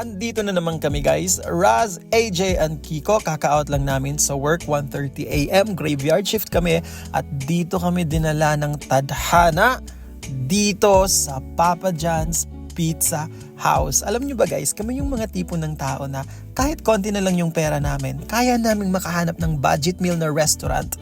Andito na naman kami guys, Raz, AJ, and Kiko. Kaka-out lang namin sa work, 1.30am, graveyard shift kami. At dito kami dinala ng tadhana dito sa Papa John's Pizza House. Alam nyo ba guys, kami yung mga tipo ng tao na kahit konti na lang yung pera namin, kaya naming makahanap ng budget meal na restaurant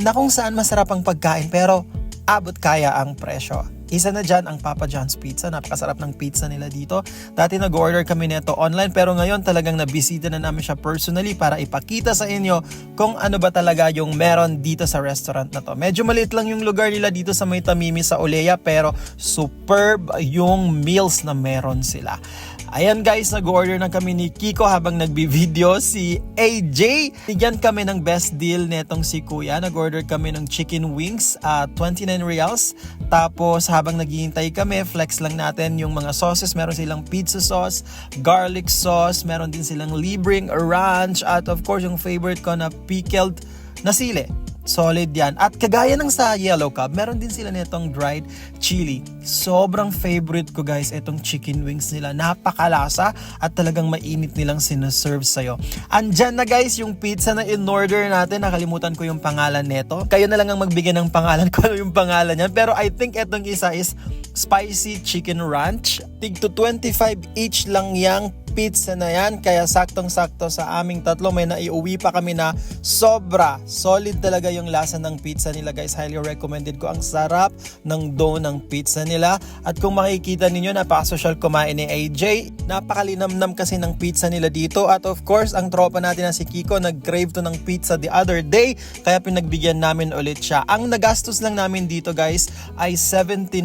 na kung saan masarap ang pagkain pero abot kaya ang presyo. Isa na dyan ang Papa John's Pizza. Napakasarap ng pizza nila dito. Dati nag-order kami nito online pero ngayon talagang nabisita na namin siya personally para ipakita sa inyo kung ano ba talaga yung meron dito sa restaurant na to. Medyo maliit lang yung lugar nila dito sa May Tamimi sa Olea pero superb yung meals na meron sila. Ayan guys, nag-order na kami ni Kiko habang nagbi-video si AJ. Bigyan kami ng best deal netong si Kuya. Nag-order kami ng chicken wings at 29 reals. Tapos habang naghihintay kami, flex lang natin yung mga sauces. Meron silang pizza sauce, garlic sauce, meron din silang libreng ranch at of course yung favorite ko na pickled na sili. Solid yan. At kagaya ng sa Yellow Cab, meron din sila nitong dried chili. Sobrang favorite ko guys itong chicken wings nila. Napakalasa at talagang mainit nilang sinaserve sa'yo. Andyan na guys yung pizza na in-order natin. Nakalimutan ko yung pangalan nito. Kayo na lang ang magbigay ng pangalan ko ano yung pangalan niyan. Pero I think itong isa is spicy chicken ranch. Tig to 25 each lang yang pizza na yan. Kaya saktong-sakto sa aming tatlo. May naiuwi pa kami na sobra. Solid talaga yung lasa ng pizza nila guys. Highly recommended ko. Ang sarap ng dough ng pizza nila. At kung makikita ninyo, napaka-social kumain ni AJ. Napakalinamnam kasi ng pizza nila dito. At of course, ang tropa natin na si Kiko, nag-crave to ng pizza the other day. Kaya pinagbigyan namin ulit siya. Ang nagastos lang namin dito guys ay 79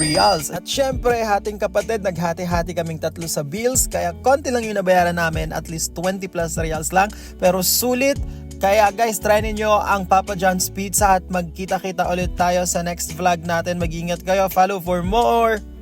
reals. At syempre, hating kapatid, naghati-hati kaming tatlo sa bills. Kaya konti lang yung nabayaran namin, at least 20 plus reals lang. Pero sulit, kaya guys, try ninyo ang Papa John's Pizza at magkita-kita ulit tayo sa next vlog natin. Mag-ingat kayo. Follow for more!